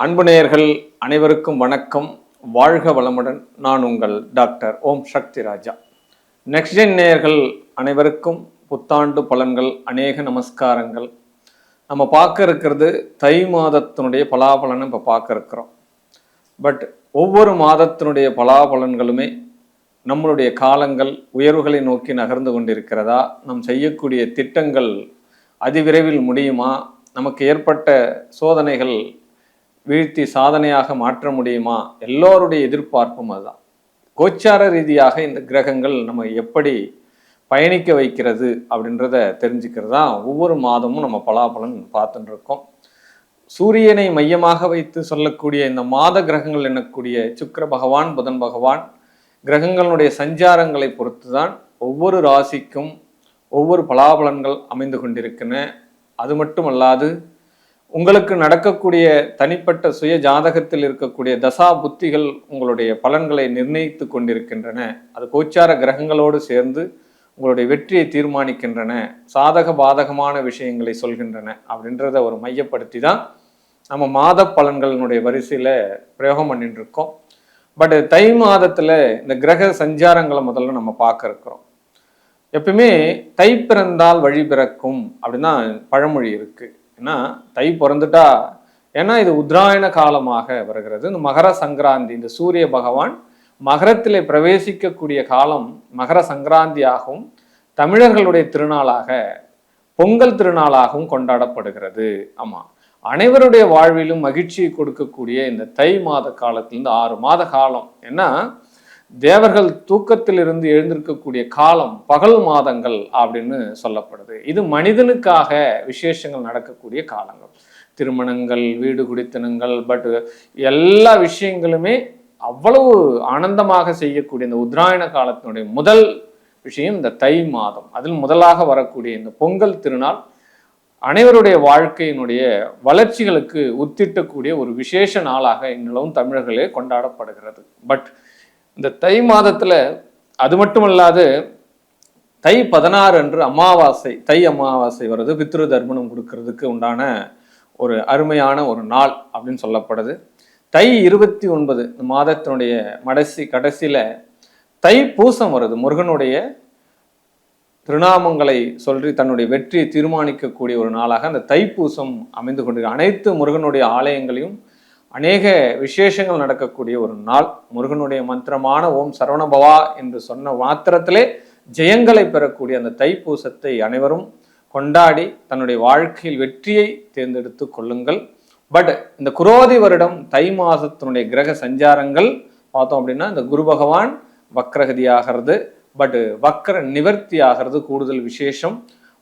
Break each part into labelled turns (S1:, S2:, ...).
S1: அன்பு நேயர்கள் அனைவருக்கும் வணக்கம். வாழ்க வளமுடன். நான் உங்கள் doctor Om Sakthi Raja. Next gen நேயர்கள் அனைவருக்கும் புத்தாண்டு பலன்கள் அநேக நமஸ்காரங்கள். நம்ம பார்க்க இருக்கிறது தை மாதத்தினுடைய பலாபலனை இப்போ பார்க்க இருக்கிறோம். பட் ஒவ்வொரு மாதத்தினுடைய பலாபலன்களுமே நம்மளுடைய காலங்கள் உயர்வுகளை நோக்கி நகர்ந்து கொண்டிருக்கிறதா? நம் செய்யக்கூடிய திட்டங்கள் அதிவிரைவில் முடியுமா? நமக்கு ஏற்பட்ட சோதனைகள் வீழ்த்தி சாதனையாக மாற்ற முடியுமா? எல்லோருடைய எதிர்பார்ப்பும் அதுதான். கோச்சார ரீதியாக இந்த கிரகங்கள் நம்ம எப்படி பயணிக்க வைக்கிறது அப்படின்றத தெரிஞ்சுக்கிறது தான் ஒவ்வொரு மாதமும் நம்ம பலாபலன் பார்த்துட்டு இருக்கோம். சூரியனை மையமாக வைத்து சொல்லக்கூடிய இந்த மாத கிரகங்கள் எனக்கூடிய சுக்கர பகவான் புதன் பகவான் கிரகங்களுடைய சஞ்சாரங்களை பொறுத்து தான் ஒவ்வொரு ராசிக்கும் ஒவ்வொரு பலாபலன்கள் அமைந்து கொண்டிருக்கின்றன அது மட்டுமல்லாது உங்களுக்கு நடக்கக்கூடிய தனிப்பட்ட சுய ஜாதகத்தில் இருக்கக்கூடிய தசா புத்திகள் உங்களுடைய பலன்களை நிர்ணயித்து கொண்டிருக்கின்றன. அது கோச்சார கிரகங்களோடு சேர்ந்து உங்களுடைய வெற்றியை தீர்மானிக்கின்றன. சாதக பாதகமான விஷயங்களை சொல்கின்றன அப்படின்றத ஒரு மையப்படுத்தி தான் நம்ம மாத பலன்களினுடைய வரிசையில் பிரயோகம் பண்ணிட்டு இருக்கோம். பட் தை மாதத்தில் இந்த கிரக சஞ்சாரங்களை முதல்ல நம்ம பார்க்க இருக்கிறோம். எப்பயுமே தை பிறந்தால் வழி பிறக்கும் அப்படின்னா பழமொழி இருக்குது ஏன்னா தை பிறந்துட்டா ஏன்னா இது உத்ராயண காலமாக வருகிறது. இந்த மகர சங்கராந்தி இந்த சூரிய பகவான் மகரத்திலே பிரவேசிக்கக்கூடிய காலம் மகர சங்கராந்தியாகவும் தமிழர்களுடைய திருநாளாக பொங்கல் திருநாளாகவும் கொண்டாடப்படுகிறது. ஆமா. அனைவருடைய வாழ்விலும் மகிழ்ச்சியை கொடுக்கக்கூடிய இந்த தை மாத காலத்திலிருந்து ஆறு மாத காலம். ஏன்னா தேவர்கள் தூக்கத்திலிருந்து எழுந்திருக்கக்கூடிய காலம் பகல் மாதங்கள் அப்படின்னு சொல்லப்படுது. இது மனிதனுக்காக விசேஷங்கள் நடக்கக்கூடிய காலங்கள். திருமணங்கள் வீடு குடித்தனங்கள் பட் எல்லா விஷயங்களுமே அவ்வளவு ஆனந்தமாக செய்யக்கூடிய இந்த உத்ராயண காலத்தினுடைய முதல் விஷயம் இந்த தை மாதம். அதில் முதலாக வரக்கூடிய இந்த பொங்கல் திருநாள் அனைவருடைய வாழ்க்கையினுடைய வளர்ச்சிகளுக்கு உத்திட்டக்கூடிய ஒரு விசேஷ நாளாக இந்நிலவும் தமிழர்களே கொண்டாடப்படுகிறது. பட் இந்த தை மாதத்துல அது மட்டுமல்லாது தை பதினாறு அன்று அமாவாசை தை அமாவாசை வருது பித்ரு தர்ப்பணம் கொடுக்கறதுக்கு உண்டான ஒரு அருமையான ஒரு நாள் அப்படின்னு சொல்லப்படுது. தை இருபத்தி ஒன்பது இந்த மாதத்தினுடைய மடசி கடைசியில தை பூசம் வருது முருகனுடைய திருநாமங்களை சொல்லி தன்னுடைய வெற்றியை தீர்மானிக்கக்கூடிய ஒரு நாளாக அந்த தைப்பூசம் அமைந்து கொண்டு அனைத்து முருகனுடைய ஆலயங்களையும் அநேக விசேஷங்கள் நடக்கக்கூடிய ஒரு நாள். முருகனுடைய மந்திரமான ஓம் சரவணபவா என்று சொன்ன மாத்திரத்திலே ஜெயங்களை பெறக்கூடிய அந்த தைப்பூசத்தை அனைவரும் கொண்டாடி தன்னுடைய வாழ்க்கையில் வெற்றியை தேர்ந்தெடுத்து கொள்ளுங்கள். பட் இந்த குரோதி வருடம் தை மாதத்தினுடைய கிரக சஞ்சாரங்கள் பார்த்தோம் அப்படின்னா இந்த குரு பகவான் வக்ரகதி ஆகிறது. பட் வக்ர நிவர்த்தி ஆகிறது கூடுதல் விசேஷம்.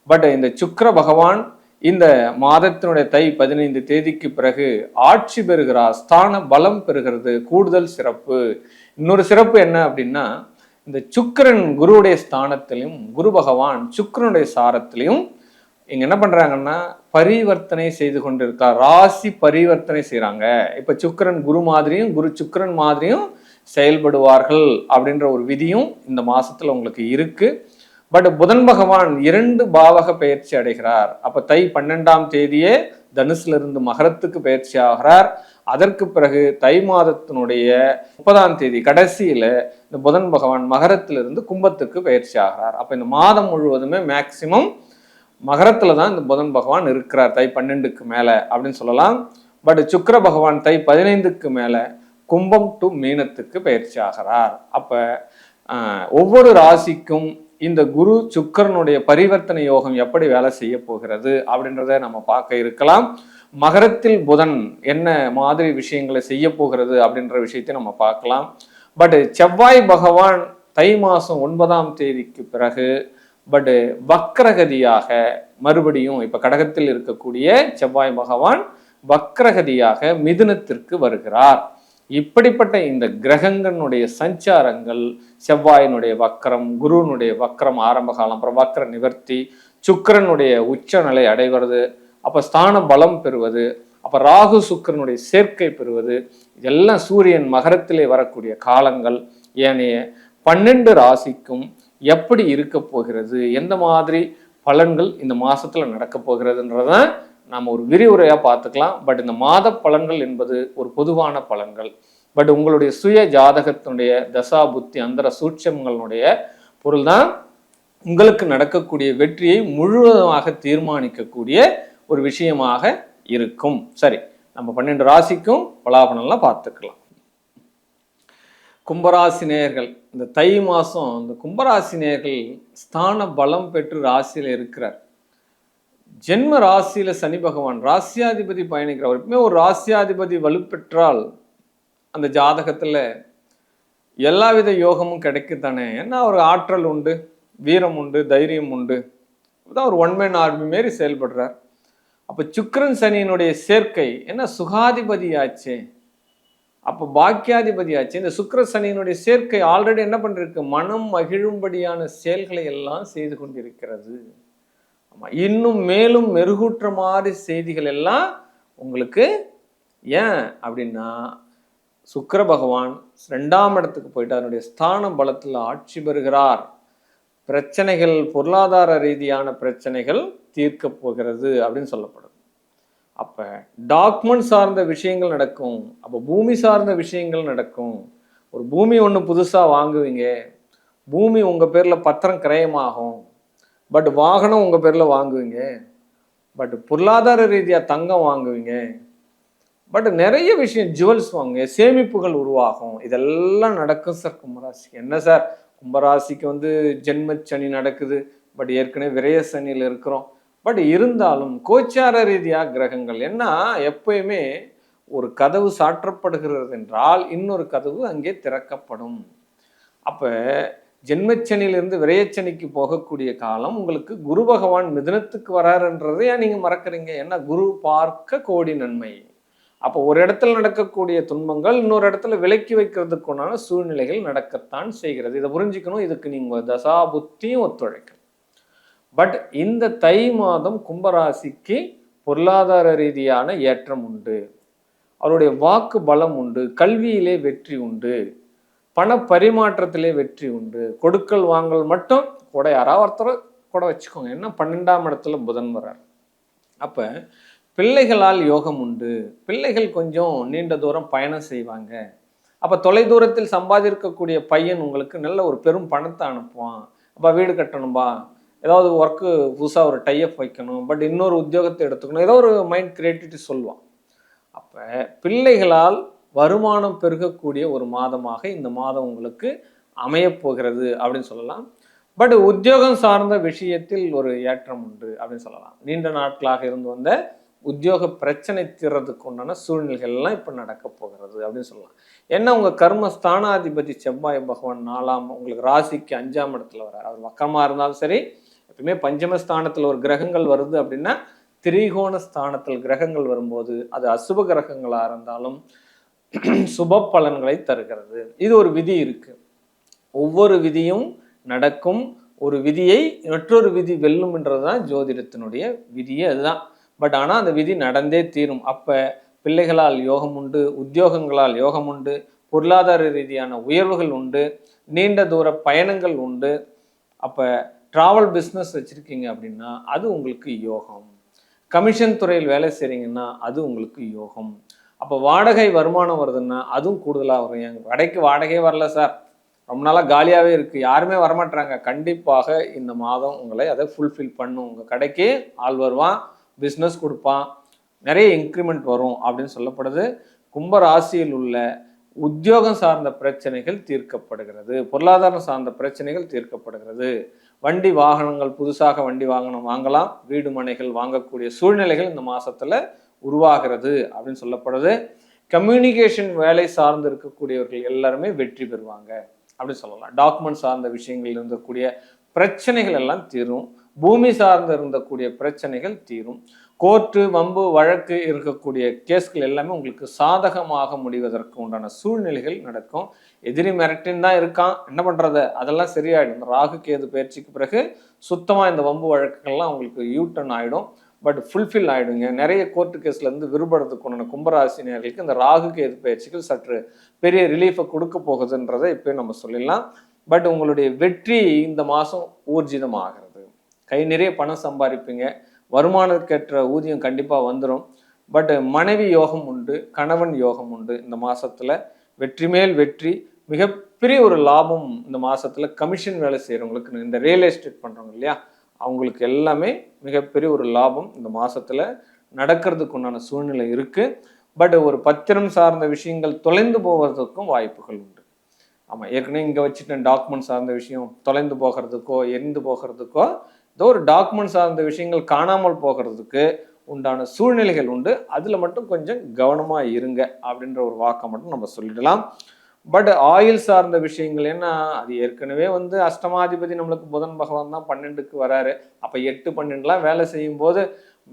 S1: பட் இந்த சுக்கர பகவான் இந்த மாதத்தினுடைய தை பதினைந்து தேதிக்கு பிறகு ஆட்சி பெறுகிறார் ஸ்தான பலம் பெறுகிறது கூடுதல் சிறப்பு. இன்னொரு சிறப்பு என்ன அப்படின்னா இந்த சுக்கிரன் குருவுடைய ஸ்தானத்திலையும் குரு பகவான் சுக்கிரனுடைய சாரத்திலையும் இங்க என்ன பண்றாங்கன்னா பரிவர்த்தனை செய்து கொண்டிருக்கார் ராசி பரிவர்த்தனை செய்கிறாங்க இப்ப சுக்கிரன் குரு மாதிரியும் குரு சுக்கரன் மாதிரியும் செயல்படுவார்கள் அப்படின்ற ஒரு விதியும் இந்த மாசத்துல உங்களுக்கு இருக்கு. பட் புதன் பகவான் இரண்டு பாவக பயிற்சி அடைகிறார். அப்ப தை பன்னெண்டாம் தேதியே தனுசுல இருந்து மகரத்துக்கு பயிற்சி ஆகிறார். அதற்கு பிறகு தை மாதத்தினுடைய முப்பதாம் தேதி கடைசியில இந்த புதன் பகவான் மகரத்திலிருந்து கும்பத்துக்கு பயிற்சி ஆகிறார். அப்ப இந்த மாதம் முழுவதுமே மேக்சிமம் மகரத்துல தான் இந்த புதன் பகவான் இருக்கிறார் தை பன்னெண்டுக்கு மேல அப்படின்னு சொல்லலாம். பட் சுக்கர பகவான் தை பதினைந்துக்கு மேல கும்பம் டு மீனத்துக்கு பயிற்சி ஆகிறார். அப்ப ஒவ்வொரு ராசிக்கும் இந்த குரு சுக்கரனுடைய பரிவர்த்தனை யோகம் எப்படி வேலை செய்ய போகிறது அப்படின்றத நம்ம பார்க்க இருக்கலாம். மகரத்தில் புதன் என்ன மாதிரி விஷயங்களை செய்ய போகிறது அப்படின்ற விஷயத்தை நம்ம பார்க்கலாம். பட் செவ்வாய் பகவான் தை மாதம் ஒன்பதாம் தேதிக்கு பிறகு பட் வக்ரகதியாக மறுபடியும் இப்போ கடகத்தில் இருக்கக்கூடிய செவ்வாய் பகவான் வக்ரகதியாக மிதுனத்திற்கு வருகிறார். இப்படிப்பட்ட இந்த கிரகங்களுடைய சஞ்சாரங்கள் செவ்வாயினுடைய வக்கரம் குருவினுடைய வக்கரம் ஆரம்ப காலம் அப்புறம் வக்கர நிவர்த்தி சுக்கிரனுடைய உச்சநிலை அடைவது அப்ப ஸ்தான பலம் பெறுவது அப்ப ராகு சுக்கிரனுடைய சேர்க்கை பெறுவது இதெல்லாம் சூரியன் மகரத்திலே வரக்கூடிய காலங்கள். ஏனைய பன்னெண்டு ராசிக்கும் எப்படி இருக்க போகிறது எந்த மாதிரி பலன்கள் இந்த மாசத்துல நடக்க போகிறதுன்றதான் நாம் ஒரு விரிவுரையாக பார்த்துக்கலாம். பட் இந்த மாத பலன்கள் என்பது ஒரு பொதுவான பலன்கள். பட் உங்களுடைய சுய ஜாதகத்தினுடைய தசா புத்தி அந்தர சூட்சங்களுடைய பொருள் தான் உங்களுக்கு நடக்கக்கூடிய வெற்றியை முழுவதுமாக தீர்மானிக்கக்கூடிய ஒரு விஷயமாக இருக்கும். சரி நம்ம பன்னெண்டு ராசிக்கும் பலாபலன்லாம் பார்த்துக்கலாம். கும்பராசினியர்கள் இந்த தை மாதம் இந்த கும்பராசினியர்கள் ஸ்தான பலம் பெற்று ராசியில் இருக்கிறார். ஜென்ம ராசியில் சனி பகவான் ராசியாதிபதி பயணிக்கிறவர் எப்பவுமே ஒரு ராசியாதிபதி வலுப்பெற்றால் அந்த ஜாதகத்தில் எல்லாவித யோகமும் கிடைக்குத்தானே? ஏன்னா ஒரு ஆற்றல் உண்டு வீரம் உண்டு தைரியம் உண்டு. தான் ஒரு ஒன் மேன் ஆர்மி மாரி செயல்படுறார். அப்போ சுக்கிரன் சனியினுடைய சேர்க்கை என்ன சுகாதிபதி ஆச்சே? அப்போ பாக்கியாதிபதி ஆச்சு? இந்த சுக்கிர சனியினுடைய சேர்க்கை ஆல்ரெடி என்ன பண்ணிருக்கு? மனம் மகிழும்படியான செயல்களை எல்லாம் செய்து கொண்டிருக்கிறது. ஆமாம் இன்னும் மேலும் மெருகூற்ற மாதிரி செய்திகள் எல்லாம் உங்களுக்கு ஏன் அப்படின்னா சுக்கர பகவான் ரெண்டாம் இடத்துக்கு போயிட்டு அதனுடைய ஸ்தான பலத்தில் ஆட்சி பெறுகிறார். பிரச்சனைகள் பொருளாதார ரீதியான பிரச்சனைகள் தீர்க்க போகிறது அப்படின்னு சொல்லப்படுது. அப்போ டாக்குமெண்ட் சார்ந்த விஷயங்கள் நடக்கும். அப்போ பூமி சார்ந்த விஷயங்கள் நடக்கும். ஒரு பூமி ஒன்று புதுசாக வாங்குவீங்க. பூமி உங்கள் பேரில் பத்திரம் கிரயமாகும். பட் வாகனம் உங்கள் பேரில் வாங்குவீங்க. பட் பொருளாதார ரீதியாக தங்கம் வாங்குவீங்க. பட் நிறைய விஷயம் ஜுவல்ஸ் வாங்குங்க சேமிப்புகள் உருவாகும். இதெல்லாம் நடக்கும் சார் கும்பராசி. என்ன சார் கும்பராசிக்கு வந்து ஜென்மச்சனி நடக்குது. பட் ஏற்கனவே விரைய சனியில் இருக்கிறோம். பட் இருந்தாலும் கோச்சார ரீதியாக கிரகங்கள். என்ன எப்பயுமே ஒரு கதவு சாற்றப்படுகிறது என்றால் இன்னொரு கதவு அங்கே திறக்கப்படும். அப்போ ஜென்மச்சனிலிருந்து விரயச்சனிக்கு போகக்கூடிய காலம் உங்களுக்கு குரு பகவான் மிதனத்துக்கு வராருன்றதை ஏன் நீங்கள் மறக்கிறீங்க? ஏன்னா குரு பார்க்க கோடி நன்மை. அப்போ ஒரு இடத்துல நடக்கக்கூடிய துன்பங்கள் இன்னொரு இடத்துல விலக்கி வைக்கிறதுக்குண்டான சூழ்நிலைகள் நடக்கத்தான் செய்கிறது. இதை புரிஞ்சுக்கணும். இதுக்கு நீங்கள் தசா புத்தியும் ஒத்துழைக்கணும். பட் இந்த தை மாதம் கும்பராசிக்கு பொருளாதார ரீதியான ஏற்றம் உண்டு. அவருடைய வாக்கு பலம் உண்டு. கல்வியிலே வெற்றி உண்டு. பண பரிமாற்றத்திலே வெற்றி உண்டு. கொடுக்கல் வாங்கல் மட்டும் கூட யாராவது ஒருத்தர் கூட வச்சுக்கோங்க. என்ன பன்னெண்டாம் இடத்துல புதன் வர்றார். அப்போ பிள்ளைகளால் யோகம் உண்டு. பிள்ளைகள் கொஞ்சம் நீண்ட தூரம் பயணம் செய்வாங்க. அப்போ தொலைதூரத்தில் சம்பாதிக்கக்கூடிய பையன் உங்களுக்கு நல்ல ஒரு பெரும் பணத்தை அனுப்புவான். அப்போ வீடு கட்டணும்பா ஏதாவது ஒர்க்கு புதுசாக ஒரு டைப் வைக்கணும். பட் இன்னொரு உத்தியோகத்தை எடுத்துக்கணும். ஏதோ ஒரு மைண்ட் கிரியேட்டிவிட்டி சொல்லுவான். அப்போ பிள்ளைகளால் வருமானம் பெருகக்கூடிய ஒரு மாதமாக இந்த மாதம் உங்களுக்கு அமையப்போகிறது அப்படின்னு சொல்லலாம். பட் உத்தியோகம் சார்ந்த விஷயத்தில் ஒரு ஏற்றம் உண்டு அப்படின்னு சொல்லலாம். நீண்ட நாட்களாக இருந்து வந்த உத்தியோக பிரச்சனை தீர்றதுக்கு உண்டான சூழ்நிலைகள்லாம் இப்போ நடக்க போகிறது அப்படின்னு சொல்லலாம். ஏன்னா உங்கள் கர்ம ஸ்தானாதிபதி செவ்வாய் பகவான் நாலாம் உங்களுக்கு ராசிக்கு அஞ்சாம் இடத்துல வர்றார். அவர் வக்கமாக இருந்தாலும் சரி எப்பவுமே பஞ்சமஸ்தானத்தில் ஒரு கிரகங்கள் வருது அப்படின்னா திரிகோண ஸ்தானத்தில் கிரகங்கள் வரும்போது அது அசுப கிரகங்களாக இருந்தாலும் சுப பலன்களை தருகிறது. இது ஒரு விதி இருக்கு. ஒவ்வொரு விதியும் நடக்கும். ஒரு விதியை மற்றொரு விதி வெல்லும்ன்றது தான் ஜோதிடத்தினுடைய விதியே அதுதான். பட் ஆனால் அந்த விதி நடந்தே தீரும். அப்போ பிள்ளைகளால் யோகம் உண்டு உத்தியோகங்களால் யோகம் உண்டு பொருளாதார ரீதியான உயர்வுகள் உண்டு நீண்ட தூர பயணங்கள் உண்டு. அப்போ ட்ராவல் பிஸ்னஸ் வச்சுருக்கீங்க அப்படின்னா அது உங்களுக்கு யோகம். கமிஷன் துறையில் வேலை செய்கிறீங்கன்னா அது உங்களுக்கு யோகம். அப்போ வாடகை வருமானம் வருதுன்னா அதுவும் கூடுதலாக வரும். எங்கள் கடைக்கு வாடகையே வரல சார். ரொம்ப நாளாக காலியாகவே இருக்குது யாருமே வரமாட்டாங்க கண்டிப்பாக இந்த மாதம் உங்களை அதை ஃபுல்ஃபில் பண்ணும். உங்கள் கடைக்கு ஆள் வருவான் பிஸ்னஸ் கொடுப்பான் நிறைய இன்க்ரிமெண்ட் வரும் அப்படின்னு சொல்லப்படுது. கும்ப ராசியில் உள்ள உத்தியோகம் சார்ந்த பிரச்சனைகள் தீர்க்கப்படுகிறது. பொருளாதாரம் சார்ந்த பிரச்சனைகள் தீர்க்கப்படுகிறது. வண்டி வாகனங்கள் புதுசாக வண்டி வாகனம் வாங்கலாம். வீடு மனைகள் வாங்கக்கூடிய சூழ்நிலைகள் இந்த மாதத்தில் உருவாகிறது அப்படின்னு சொல்லப்படுது. கம்யூனிகேஷன் வேலை சார்ந்து இருக்கக்கூடியவர்கள் எல்லாருமே வெற்றி பெறுவாங்க அப்படின்னு சொல்லலாம். டாக்குமெண்ட் சார்ந்த விஷயங்கள் இருக்கக்கூடிய பிரச்சனைகள் எல்லாம் தீரும். பூமி சார்ந்து இருந்தக்கூடிய பிரச்சனைகள் தீரும். கோர்ட்டு வம்பு வழக்கு இருக்கக்கூடிய கேஸ்கள் எல்லாமே உங்களுக்கு சாதகமாக முடிவதற்கு உண்டான சூழ்நிலைகள் நடக்கும். எதிரி மிரட்டின் தான் இருக்கான். என்ன பண்ணுறது அதெல்லாம் சரியாயிடும். ராகு கேது பயிற்சிக்கு பிறகு சுத்தமாக இந்த வம்பு வழக்குகள்லாம் உங்களுக்கு யூட்டன் ஆகிடும் பட் ஃபுல்ஃபில் ஆகிடுங்க நிறைய கோர்ட்டு கேஸ்லேருந்து விடுபடுறதுக்கு உண்டான கும்பராசினியர்களுக்கு இந்த ராகு கேது பயிற்சிகள் சற்று பெரிய ரிலீஃபை கொடுக்க போகுதுன்றதை இப்போ நம்ம சொல்லிடலாம். பட் உங்களுடைய வெற்றி இந்த மாதம் ஊர்ஜிதமாகிறது. கை நிறைய பணம் சம்பாதிப்பீங்க. வருமானத்துக்கேற்ற ஊதியம் கண்டிப்பாக வந்துடும் பட் மனைவி யோகம் உண்டு கணவன் யோகம் உண்டு இந்த மாதத்தில் வெற்றி மேல் வெற்றி மிகப்பெரிய ஒரு லாபம் இந்த மாதத்தில் கமிஷன் வேலை செய்கிறவங்களுக்கு இந்த ரியல் எஸ்டேட் பண்ணுறவங்க இல்லையா? அவங்களுக்கு எல்லாமே மிகப்பெரிய ஒரு லாபம் இந்த மாதத்தில் நடக்கிறதுக்கு உண்டான சூழ்நிலை இருக்குது பட் ஒரு பத்திரம் சார்ந்த விஷயங்கள் தொலைந்து போவதற்கும் வாய்ப்புகள் உண்டு. ஆமாம் ஏற்கனவே இங்கே வச்சுட்டேன் டாக்குமெண்ட் சார்ந்த விஷயம். தொலைந்து போகிறதுக்கோ எரிந்து போகிறதுக்கோ ஏதோ ஒரு டாக்குமெண்ட் சார்ந்த விஷயங்கள் காணாமல் போகிறதுக்கு உண்டான சூழ்நிலைகள் உண்டு. அதில் மட்டும் கொஞ்சம் கவனமாக இருங்க அப்படின்ற ஒரு வாக்கை மட்டும் நம்ம சொல்லிடலாம். பட் ஆயில் சார்ந்த விஷயங்கள் ஏன்னா அது ஏற்கனவே வந்து அஷ்டமாதிபதி நம்மளுக்கு புதன் பகவான் தான் பன்னெண்டுக்கு வராரு. அப்போ எட்டு பன்னெண்டுலாம் வேலை செய்யும் போது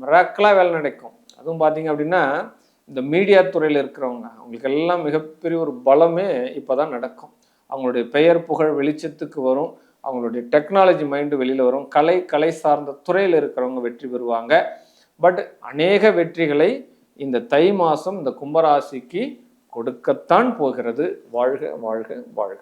S1: மிராக்கலாக வேலை நடக்கும். அதுவும் பார்த்தீங்க அப்படின்னா இந்த மீடியா துறையில் இருக்கிறவங்க அவங்களுக்கு எல்லாம் மிகப்பெரிய ஒரு பலமே இப்போ தான் நடக்கும். அவங்களுடைய பெயர் புகழ் வெளிச்சத்துக்கு வரும். அவங்களுடைய டெக்னாலஜி மைண்டு வெளியில் வரும். கலை கலை சார்ந்த துறையில் இருக்கிறவங்க வெற்றி பெறுவாங்க. பட் அநேக வெற்றிகளை இந்த தை மாதம் இந்த கும்பராசிக்கு கொடுக்கத்தான் போகிறது. வாழ்க வாழ்க வாழ்க.